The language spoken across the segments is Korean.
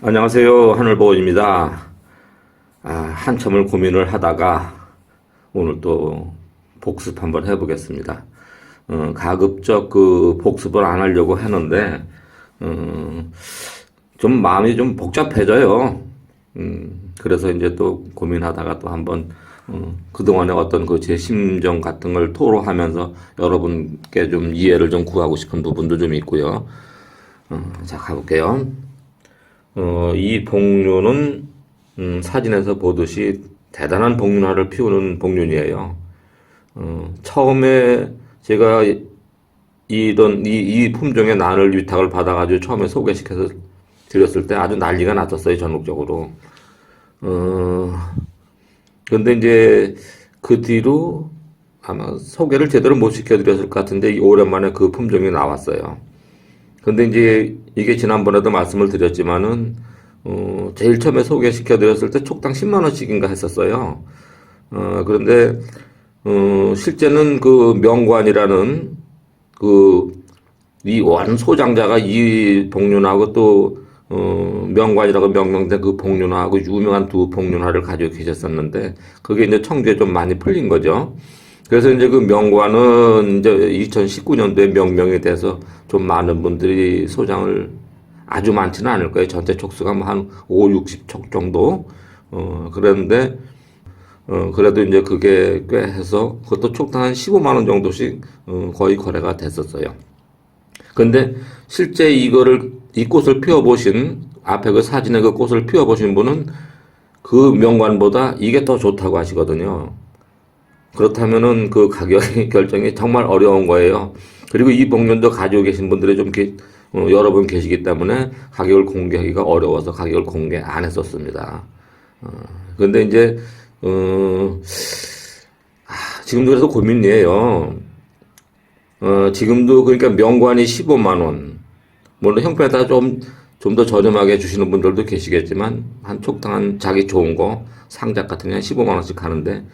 안녕하세요. 하늘보입니다. 아, 한참을 고민을 하다가 오늘 또 복습 한번 해보겠습니다. 어, 가급적 그 복습을 안 하려고 하는데, 어, 좀 마음이 좀 복잡해져요. 음, 그래서 이제 또 고민하다가 또 한번, 어, 그동안의 어떤 그 제 심정 같은 걸 토로하면서 여러분께 좀 이해를 좀 구하고 싶은 부분도 좀 있고요. 어, 자, 가볼게요. 어, 이 복륜은 음, 사진에서 보듯이 대단한 복륜화를 피우는 복륜이에요. 어, 처음에 제가 이- 이런 이, 이 품종의 난을 위탁을 받아가지고 처음에 소개시켜서 드렸을 때 아주 난리가 났었어요 전국적으로. 어, 근데 이제 그 뒤로 아마 소개를 제대로 못 시켜드렸을 것 같은데 오랜만에 그 품종이 나왔어요. 근데 이제 이게 지난번에도 말씀을 드렸지만은 어, 제일 처음에 소개시켜 드렸을 때 촉당 10만 원씩인가 했었어요. 어, 그런데 어, 실제는 그 명관이라는 그 이 원 소장자가 이 복륜하고 또 어, 명관이라고 명명된 그 복륜하고 유명한 두 복륜화를 가지고 계셨었는데 그게 이제 청주에 좀 많이 풀린 거죠. 그래서 이제 그 명관은 이제 2019년도에 명명이 돼서 좀 많은 분들이 소장을 아주 많지는 않을 거예요. 전체 촉수가 뭐 한 5, 60촉 정도. 어, 그랬는데, 어, 그래도 이제 그게 꽤 해서 그것도 촉당 한 15만 원 정도씩 어, 거의 거래가 됐었어요. 근데 실제 이거를, 이 꽃을 피워 보신, 앞에 그 사진에 그 꽃을 피워 보신 분은 그 명관보다 이게 더 좋다고 하시거든요. 그렇다면은 그 가격 결정이 정말 어려운 거예요. 그리고 이 복륜도 가지고 계신 분들이 좀 게, 어, 여러 분 계시기 때문에 가격을 공개하기가 어려워서 가격을 공개 안 했었습니다. 어, 근데 이제, 어, 아, 지금도 그래서 고민이에요. 어, 지금도 그러니까 명관이 15만원. 물론 형편에 따라 좀, 좀 더 저렴하게 주시는 분들도 계시겠지만, 한 촉당 한 자기 좋은 거, 상작 같은 게 한 15만원씩 하는데,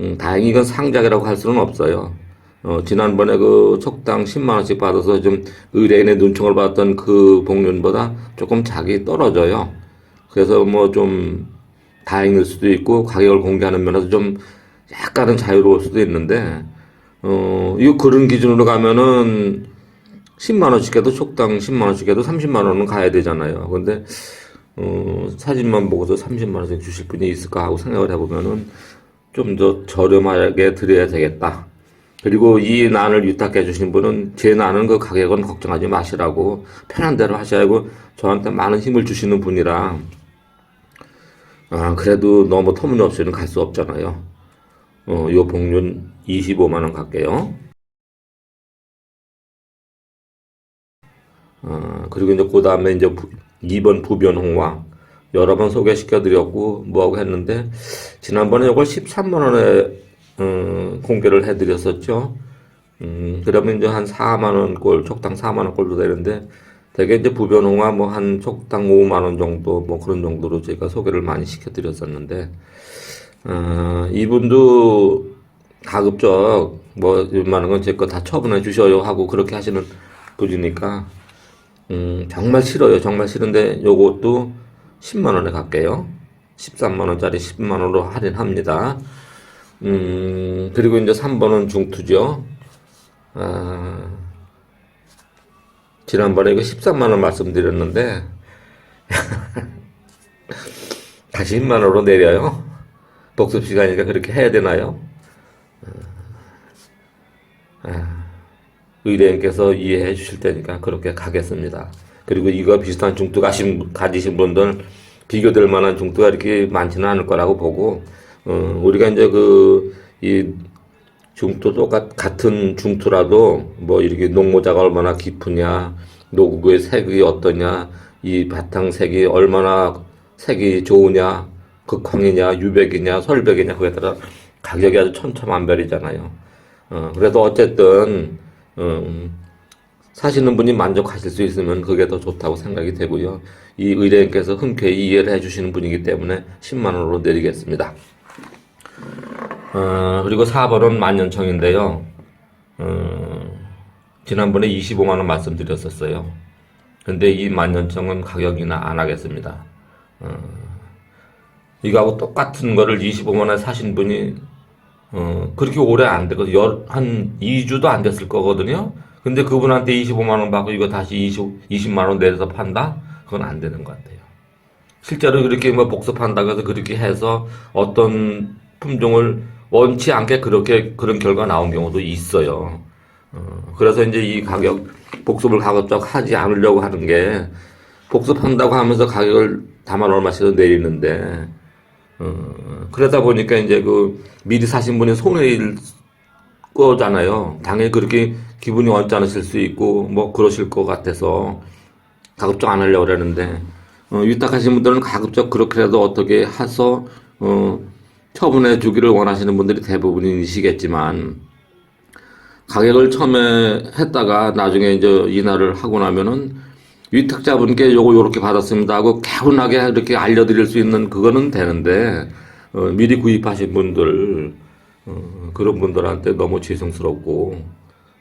음, 다행히 이건 상작이라고 할 수는 없어요. 어, 지난번에 그 촉당 10만원씩 받아서 좀 의뢰인의 눈총을 받았던 그 복륜보다 조금 작이 떨어져요. 그래서 뭐 좀 다행일 수도 있고 가격을 공개하는 면에서 좀 약간은 자유로울 수도 있는데, 어, 이거 그런 기준으로 가면은 10만원씩 해도 촉당 10만원씩 해도 30만원은 가야 되잖아요. 근데, 어, 사진만 보고서 30만원씩 주실 분이 있을까 하고 생각을 해보면은 좀 더 저렴하게 드려야 되겠다. 그리고 이 난을 위탁해 주신 분은 제 난은 그 가격은 걱정하지 마시라고 편한 대로 하고 저한테 많은 힘을 주시는 분이라 아 그래도 너무 터무니없이는 갈 수 없잖아요. 어, 요 복륜 25만 원 갈게요. 아, 그리고 이제 그 다음에 이제 부, 2번 부변홍화 여러 번 소개시켜 드렸고 뭐하고 했는데 지난번에 이걸 13만 원에 음, 공개를 해 드렸었죠. 음, 그러면 이제 한 4만 원 꼴, 촉당 4만 원 꼴도 되는데 대개 이제 부변홍화 뭐 한 촉당 5만 원 정도 뭐 그런 정도로 제가 소개를 많이 시켜 드렸었는데 어, 이분도 가급적 뭐 웬만한 건 제 거 다 처분해 주셔요 하고 그렇게 하시는 분이니까 음, 정말 싫어요. 정말 싫은데 요것도 10만 원에 갈게요. 13만 원짜리 10만 원으로 할인합니다. 음, 그리고 이제 3번은 중투죠. 아, 지난번에 이거 13만 원 말씀드렸는데 다시 10만 원으로 내려요. 복습 시간이니까 그렇게 해야 되나요? 아, 의뢰인께서 이해해 주실 테니까 그렇게 가겠습니다. 그리고 이거 비슷한 중투 가신, 가지신 분들 비교될 만한 중투가 이렇게 많지는 않을 거라고 보고, 어, 우리가 이제 그, 이 중투 똑같, 같은 중투라도 뭐 이렇게 농모자가 얼마나 깊으냐, 노구의 색이 어떠냐, 이 바탕 색이 얼마나 색이 좋으냐, 극황이냐, 유백이냐, 설백이냐, 그에 따라 가격이 아주 천차만별이잖아요. 어, 그래도 어쨌든, 음, 사시는 분이 만족하실 수 있으면 그게 더 좋다고 생각이 되고요. 이 의뢰인께서 흔쾌히 이해를 해주시는 분이기 때문에 10만원으로 내리겠습니다. 어, 그리고 4번은 만년청인데요. 어, 지난번에 25만원 말씀드렸었어요. 근데 이 만년청은 가격이나 안 하겠습니다. 어, 이거하고 똑같은 거를 25만 원에 사신 분이 어, 그렇게 오래 안 되고 열, 한 2주도 안 됐을 거거든요. 근데 그분한테 25만 원 받고 이거 다시 20, 20만 원 내려서 판다? 그건 안 되는 것 같아요. 실제로 그렇게 뭐 복습한다고 해서 그렇게 해서 어떤 품종을 원치 않게 그렇게 그런 결과 나온 경우도 있어요. 어, 그래서 이제 이 가격 복습을 가급적 하지 않으려고 하는 게 복습한다고 하면서 가격을 다만 얼마씩 내리는데 어, 그러다 보니까 이제 그 미리 사신 분이 손해일 거잖아요. 당연히 그렇게 기분이 언짢으실 수 있고 뭐 그러실 것 같아서 가급적 안 하려고 그러는데 어, 위탁하신 분들은 가급적 그렇게라도 어떻게 해서 어, 처분해 주기를 원하시는 분들이 대부분이시겠지만 가격을 처음에 했다가 나중에 이제 인하를 하고 나면은 위탁자분께 요거 요렇게 받았습니다 하고 개운하게 이렇게 알려드릴 수 있는 그거는 되는데 어, 미리 구입하신 분들 어, 그런 분들한테 너무 죄송스럽고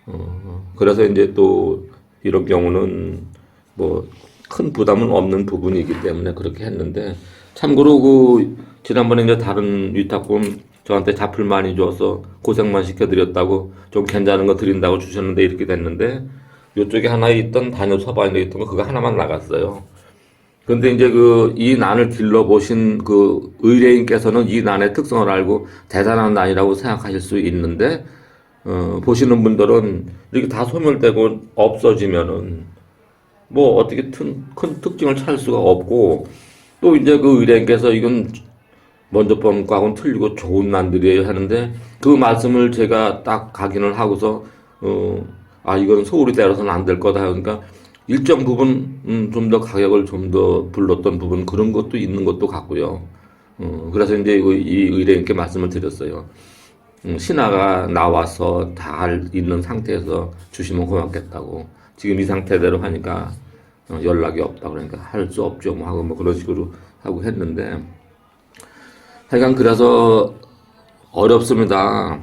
어, 그래서 이제 또 이런 경우는 뭐 큰 부담은 없는 부분이기 때문에 그렇게 했는데 참고로 그 지난번에 이제 다른 위탁금 저한테 잡을 많이 줘서 고생만 시켜드렸다고 좀 괜찮은 거 드린다고 주셨는데 이렇게 됐는데 요쪽에 하나 있던 단요 서반에 있던 거 그거 하나만 나갔어요. 근데 이제 그 이 난을 길러보신 그 의뢰인께서는 이 난의 특성을 알고 대단한 난이라고 생각하실 수 있는데 어, 보시는 분들은 이렇게 다 소멸되고 없어지면은 뭐 어떻게 큰, 큰 특징을 찾을 수가 없고 또 이제 그 의뢰인께서 이건 먼저 번 거하고는 틀리고 좋은 난들이에요 하는데 그 말씀을 제가 딱 각인을 하고서 어, 아 이거는 소울이 때려서는 안 될 거다. 그러니까 일정 부분 음, 좀 더 가격을 좀 더 불렀던 부분 그런 것도 있는 것도 같고요. 어, 그래서 이제 이, 이 의뢰인께 말씀을 드렸어요. 음, 신하가 나와서 다 있는 상태에서 주시면 고맙겠다고. 지금 이 상태대로 하니까 어, 연락이 없다 그러니까 할 수 없죠 뭐 하고 뭐 그런 식으로 하고 했는데 하여간 그래서 어렵습니다.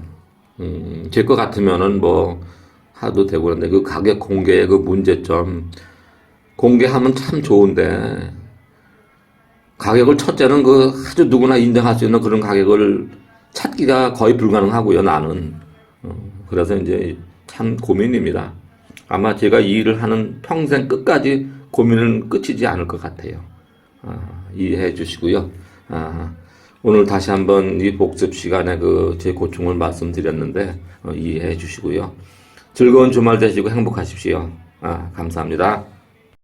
음, 제 것 같으면은 뭐 하도 되고 그런데 그 가격 공개의 그 문제점 공개하면 참 좋은데 가격을 첫째는 그 아주 누구나 인정할 수 있는 그런 가격을 찾기가 거의 불가능하고요 나는 어, 그래서 이제 참 고민입니다. 아마 제가 이 일을 하는 평생 끝까지 고민은 끝이지 않을 것 같아요. 아, 이해해 주시고요. 아, 오늘 다시 한번 이 복습 시간에 그 제 고충을 말씀드렸는데 어, 이해해 주시고요. 즐거운 주말 되시고 행복하십시오. 아, 감사합니다.